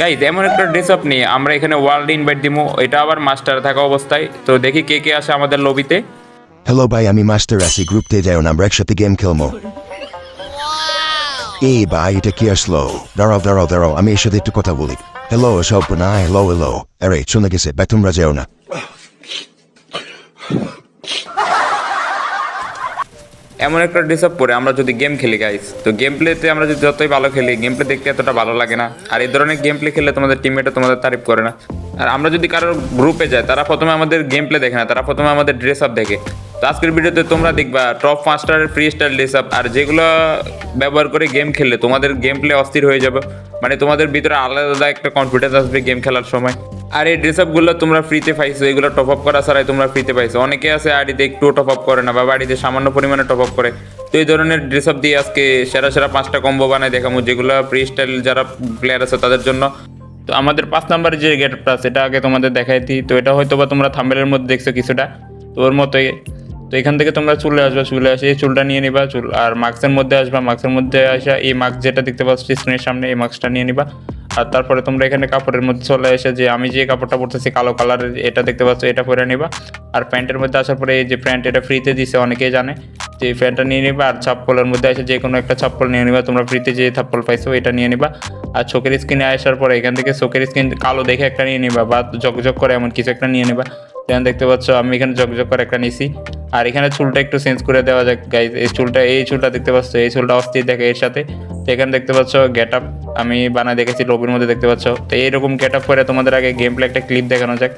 Guys এমন একটা dress up নিয়ে আমরা এখানে ওয়ার্ল্ড ইনভাইট দিব এটা আবার মাস্টার থাকা অবস্থায়। তো দেখি কে কে আসে আমাদের লবিতে হ্যালো ভাই আমি মাস্টার আছি গ্রুপতে যাও না আমরা একসাথে গেম খেলব এই ভাই এটা কি আসলো? দাঁড়াও দাঁড়াও দাঁড়াও আমি এর সাথে একটু কথা বলি। হ্যালো সব না হ্যালো হ্যালো আরে শুনে গেছে ভাই তোমরা যাও না। এমন একটা ড্রেস আপ পরে আমরা যদি গেম খেলি গাইস তো গেম প্লেতে আমরা যদি যতই ভালো খেলি গেম প্লে দেখতে এতটা ভালো লাগে না। আর এই ধরনের গেম প্লে খেললে তোমাদের টিমমেটও তোমাদের তারিফ করে না। আর আমরা যদি কারোর গ্রুপে যাই, তারা প্রথমে আমাদের গেম প্লে দেখে না, তারা প্রথমে আমাদের ড্রেস আপ দেখে। তো আজকের ভিডিওতে তোমরা দেখবা টপ মাস্টারের ফ্রি স্টাইল ড্রেস আপ আর যেগুলো ব্যবহার করে গেম খেললে তোমাদের গেম প্লে অস্থির হয়ে যাবে। মানে তোমাদের ভিতরে আলাদা একটা কনফিডেন্স আসবে গেম খেলার সময়। আর এই ড্রেস আপগুলো তোমরা ফ্রিতে পাইছো, এগুলো টপ আপ করা ছাড়াই তোমরা ফ্রিতে পাইছো। অনেকে আছে আইডিতে একটু টপ আপ করে না বা বাড়িতে সামান্য পরিমাণে টপ আপ করে। তো এই ধরনের ড্রেস আপ দিয়ে আজকে সেরা সেরা পাঁচটা কম্বো বানাই দেখাবো, যেগুলো ফ্রি স্টাইল যারা প্লেয়ার আছে তাদের জন্য। তো আমাদের পাঁচ নাম্বারের যে গেটআপটা আছে এটা আগে তোমাদের দেখাই দিই। তো এটা হয়তো বা তোমরা থাম্বেলের মধ্যে দেখছ কিছুটা, তো ওর মতোই। তো এখান থেকে তোমরা চুলে আসবে, চুলে আসে, এই চুলটা নিয়ে নিবা, চুল আর মাস্কের মধ্যে আসবা মাস্কের মধ্যে আসা, এই মাস্ক যেটা দেখতে পাচ্ছি স্ক্রিনের সামনে, এই মাস্কটা নিয়ে নিবা। আর তারপরে তোমরা এখানে কাপড়ের মধ্যে চলে এসে যে আমি যে কাপড়টা পরতেছি কালো কালারের এটা দেখতে পাচ্ছ, এটা পরে নিবা। আর প্যান্টের মধ্যে আসার পরে এই যে প্যান্ট এটা ফ্রিতে দিছে, অনেকেই জানে যে প্যান্টটা নিয়ে নিবা। আর চাপ্পলের মধ্যে এসে যে কোনো একটা চাপ্পল নিয়ে নিবা, তোমরা ফ্রিতে যে চাপ্পল পাইছো, এটা নিয়ে নিবা। আর চোখের স্কিনে আসার পরে এখান থেকে চোখের স্কিন কালো দেখে একটা নিয়ে নিবা, বা জকজক করে এমন কিছু একটা নিয়ে নিবা। দেখতে পাচ্ছ, আমি এখানে জকজক করে একটা নিছি। আর এখানে চুলটা একটু চেঞ্জ করে দেওয়া যাক গাইজ এই চুলটা এই চুলটা দেখতে পাচ্ছ, এই চুলটা অস্থির দেখে এর সাথে। তো এখানে দেখতে পাচ্ছ গেট আপ আমি বানায় দেখেছি লবির মধ্যে দেখতে পাচ্ছ। তো এইরকম গেট আপ করে তোমাদের আগে গেম প্লে একটা ক্লিপ দেখানো যাক।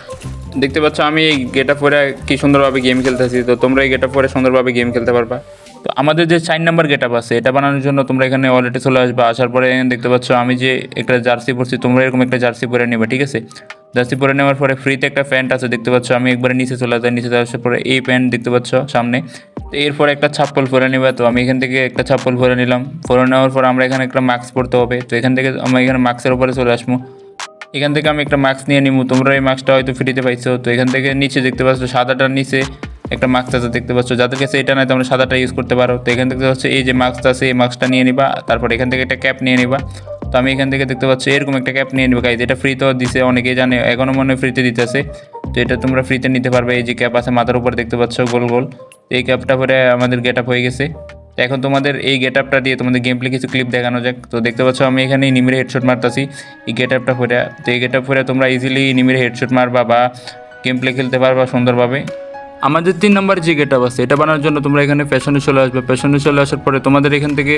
দেখতে পাচ্ছ, আমি এই গেট আপ পরে কি সুন্দরভাবে গেম খেলতেছি। তো তোমরা এই গেট আপ পরে সুন্দরভাবে গেম খেলতে পারবা। তো আমাদের যে চার নাম্বার গেট আপ আছে, এটা বানানোর জন্য তোমরা এখানে অলরেডি চলে আসবে। আসার পরে দেখতে পাচ্ছ, আমি যে একটা জার্সি পরছি, তোমরা এরকম একটা জার্সি পরে নেবে, ঠিক আছে? জার্সি পরে নেওয়ার পরে ফ্রিতে একটা প্যান্ট আছে, দেখতে পাচ্ছ, আমি একবারে নিচে চলে যাই নিচে আসার পরে এই প্যান্ট দেখতে পাচ্ছ সামনে। তো এরপর একটা ছাপ্পল পরে নেবে, তো আমি এখান থেকে একটা ছাপ্পল পরে নিলাম। পরে নেওয়ার পর আমরা এখানে একটা মাস্ক পরতে হবে, তো এখান থেকে আমরা এখানে মাস্কের উপরে চলে আসব। এখান থেকে আমি একটা মাস্ক নিয়ে নিবো, তোমরা এই মাস্কটা হয়তো ফ্রিতে পাইছো। তো এখান থেকে নিচে দেখতে পাচ্ছ সাদাটার নিচে একটা মাস্ক আছে, দেখতে পাচ্ছ। যাদের কাছে এটা নয় তোমরা সাদাটা ইউজ করতে পারো। তো এখান থেকে হচ্ছে এই যে মাস্কটা আছে, এই মাস্কটা নিয়ে নিবা, তারপর এখান থেকে একটা ক্যাপ নিয়ে নিবা। আমি এখান থেকে দেখতে পাচ্ছি, এরকম একটা ক্যাপ নিয়ে নিবা গাইজ এটা ফ্রিতেও দিছে, অনেকেই জানে এখনও মনে হয় ফ্রিতে দিতেছে। তো এটা তোমরা ফ্রিতে নিতে পারবে, এই যে ক্যাপ আছে মাথার উপর দেখতে পাচ্ছ, গোল গোল। এই ক্যাপটা পরে আমাদের গেট আপ হয়ে গেছে। তো এখন তোমাদের এই গেট আপটা দিয়ে তোমাদের গেম প্লে কিছু ক্লিপ দেখানো যাক। তো দেখতে পাচ্ছ, আমি এখানে নিমিরে হেডশট মারতাছি, এই গেট আপটা পরে। তো এই গেট আপ পরে তোমরা ইজিলি নিমিরে হেডশট মারবা বা গেম প্লে খেলতে পারবা সুন্দরভাবে। আমাদের তিন নম্বর যে গেট আপ আছে, এটা বানানোর জন্য তোমরা এখানে ফ্যাশনে চলে আসবে। ফ্যাশনে চলে আসার পরে তোমাদের এখান থেকে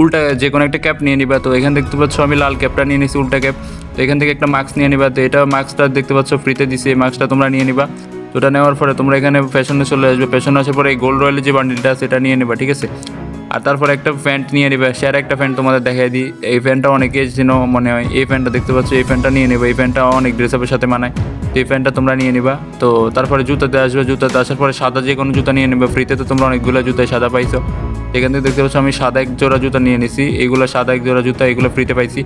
উল্টা যে কোনো একটা ক্যাপ নিয়ে নিবা। তো এখান দেখতে পাচ্ছ আমি লাল ক্যাপটা নিয়ে নিছি উল্টা ক্যাপ তো এখান থেকে একটা মাস্ক নিয়ে নিবা। তো এটা মাস্কটা দেখতে পাচ্ছ ফ্রিতে দিছে, এই মাস্কটা তোমরা নিয়ে নিবা। তো ওটা নেওয়ার পরে তোমরা এখানে ফ্যাশনে চলে আসবে। ফ্যাশনে আসার পরে এই গোল্ড রয়েলের যে বান্ডিলটা আছে, এটা নিয়ে নেবা, ঠিক আছে? আর তারপর একটা প্যান্ট নিয়ে নেবে। শেয়ার একটা প্যান্ট তোমাদের দেখাই দিই। এই প্যান্টটা অনেকে যেন মনে হয়, এই প্যান্টটা দেখতে পাচ্ছ, এই প্যান্টটা নিয়ে নেবে। এই প্যান্টটা অনেক ড্রেস আপের সাথে মানায়। এই প্যান্টটা তোমরা নিয়ে নিবা। তো তারপরে জুতাতে আসবে জুতাতে আসার পরে সাদা যে কোনো জুতা নিয়ে নেবে। ফ্রিতে তো তোমরা অনেকগুলো জুতায় সাদা পাইছো। এখান থেকে দেখতে পাচ্ছ আমি সাদা এক জোড়া জুতা নিয়ে নিছি। এগুলো সাদা এক জোড়া জুতা, এগুলো ফ্রিতে পাইছি।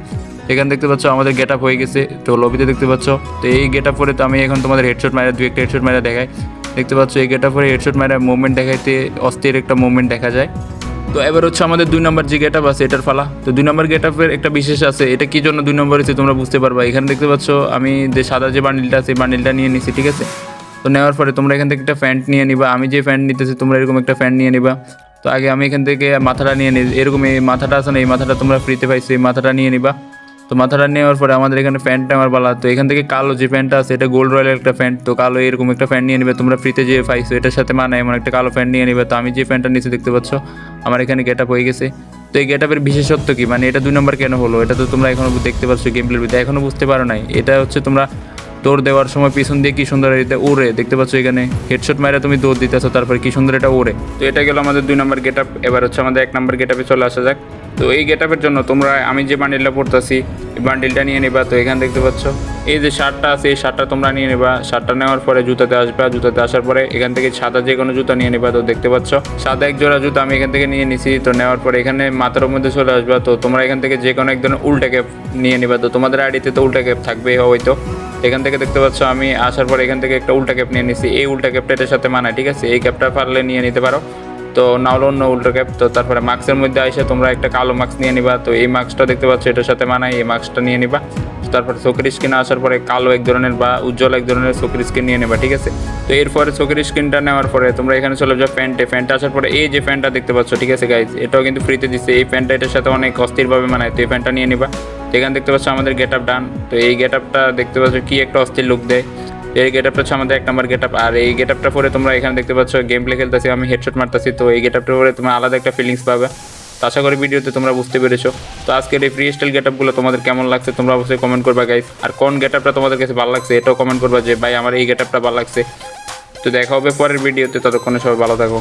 এখানে দেখতে পাচ্ছ আমাদের গেট আপ হয়ে গেছে। তো লবিতে দেখতে পাচ্ছ, তো এই গেট আপ পরে তো আমি এখন তোমাদের হেডশট মারা দু একটা হেডশট মারা দেখাই। দেখতে পাচ্ছ এই গেট আপ পরে হেডশট মারা মুভমেন্ট দেখাইতে অস্থির একটা মুভমেন্ট দেখা যায়। তো এবার হচ্ছে আমাদের দুই নম্বর যে গেট আপ আছে, এটার ফালা তো দুই নম্বর গেট আপের একটা বিশেষ আছে, এটা কি জন্য দুই নম্বর হচ্ছে তোমরা বুঝতে পারবা? এখানে দেখতে পাচ্ছ, আমি যে সাদা যে বান্ডিলটা আছে বান্ডিলটা নিয়ে নিছি, ঠিক আছে? তো নেওয়ার পরে তোমরা এখান থেকে একটা প্যান্ট নিয়ে নিবা। আমি যে প্যান্ট নিতেছি, তোমরা এরকম একটা প্যান্ট নিয়ে নিবা। তো আগে আমি এখান থেকে মাথাটা নিয়ে নিই এরকম এই মাথাটা আছে না, এই মাথাটা তোমরা ফ্রিতে পাইছো, এই মাথাটা নিয়ে নিবা। তো মাথাটা নেওয়ার পরে আমাদের এখানে প্যান্টটা আমার বালা। তো এখান থেকে কালো যে প্যান্টটা আছে, এটা গোল্ড রয়্যাল একটা প্যান্ট। তো কালো এরকম একটা প্যান্ট নিয়ে নেবে, তোমরা ফ্রিতে যে পাইছো। এটার সাথে মানায় এমন একটা কালো প্যান্ট নিয়ে নেবে। তো আমি যে প্যান্টটা নিচে দেখতে পাচ্ছ, আমার এখানে গেট আপ হয়ে গেছে। তো এই গেট আপের বিশেষত্ব কি? মানে এটা দুই নম্বর কেন হলো? এটা তো তোমরা এখনও দেখতে পাচ্ছ গেম প্লের ভিতরে। এখনও বুঝতে পারো নাই। এটা হচ্ছে তোমরা দৌড় দেওয়ার সময় পিছন দিয়ে কি সুন্দর এটা উড়ে দেখতে পাচ্ছ এখানে? হেডশট মারা তুমি দৌড় দিতেছো, তারপরে কি সুন্দর এটা উড়ে তো এটা গেল আমাদের দুই নম্বর গেট আপ এবার হচ্ছে আমাদের এক নম্বর গেট আপে চলে আসা যাক। তো এই গেট আপের জন্য তোমরা, আমি যে বান্ডিলটা পড়তেছি, এই বান্ডিলটা নিয়ে নিবা। তো এখানে দেখতে পাচ্ছ, এই যে শার্টটা আছে, এই শার্টটা তোমরা নিয়ে নিবা। শার্টটা নেওয়ার পরে জুতাতে আসবা, জুতাতে আসার পরে এখান থেকে সাদা যে কোনো জুতা নিয়ে নিবা। তো দেখতে পাচ্ছ, সাদা এক জোড়া জুতা আমি এখান থেকে নিয়ে নিছি। তো নেওয়ার পরে এখানে মাথার মধ্যে চলে আসবা। তো তোমরা এখান থেকে যে কোনো এক ধরনের উল্টা ক্যাপ নিয়ে নিবা। তো তোমাদের আইডিতে তো উল্টা ক্যাপ থাকবেই হয়তো। এখান থেকে দেখতে পাচ্ছ, আমি আসার পর এখান থেকে একটা উল্টা ক্যাপ নিয়ে নিছি। এই উল্টা ক্যাপটা এটার সাথে মানায়, ঠিক আছে? এই ক্যাপটা পারলে নিয়ে নিতে পারো। তো নাহলে অন্য উল্টো ক্যাপ। তো তারপরে মাস্কের মধ্যে এসে তোমরা একটা কালো মাস্ক নিয়ে নিবা। তো এই মাস্কটা দেখতে পাচ্ছ, এটার সাথে মানায় এই মাস্কটা নিয়ে নিবা। তারপরে চোখের স্কিন আসার পরে কালো এক ধরনের বা উজ্জ্বল এক ধরনের চোখের স্কিন নিয়ে নেবা, ঠিক আছে? তো এরপরে চোখের স্কিনটা নেওয়ার পরে তোমরা এখানে চলে যাও প্যান্টে। প্যান্টে আসার পরে এই যে প্যান্টটা দেখতে পাচ্ছ, ঠিক আছে গাইজ এটাও কিন্তু ফ্রিতে দিচ্ছে। এই প্যান্টটা এটার সাথে অনেক অস্থিরভাবে মানায়। তো এই প্যান্টটা নিয়ে নিবা। এখানে দেখতে পাচ্ছ আমাদের গেট আপ ডান তো এই গেট আপটা দেখতে পাচ্ছ কি একটা অস্থির লুক দেয়। এই গেট আপটা হচ্ছে আমাদের এক নম্বর গেট আপ আর এই গেট আপটা পরে তোমরা এখানে দেখতে পাচ্ছ গেম প্লে খেলতেছি, আমি হেডশট মারতেছি। তো এই গেট আপটা পরে তোমরা আলাদা একটা ফিলিংস পাবে। তো আশা করি ভিডিওতে তোমরা বুঝতে পেরেছ। তো আজকের এই ফ্রি স্টাইল গেট আপগুলো তোমাদের কেমন লাগছে, তোমরা অবশ্যই কমেন্ট করবা গাইস আর কোন গেট আপটা তোমাদের কাছে ভালো লাগছে, এটাও কমেন্ট করবা যে, ভাই, আমার এই গেট আপটা ভালো লাগছে। তো দেখা হবে পরের ভিডিওতে, ততক্ষণে সবাই ভালো থাকো।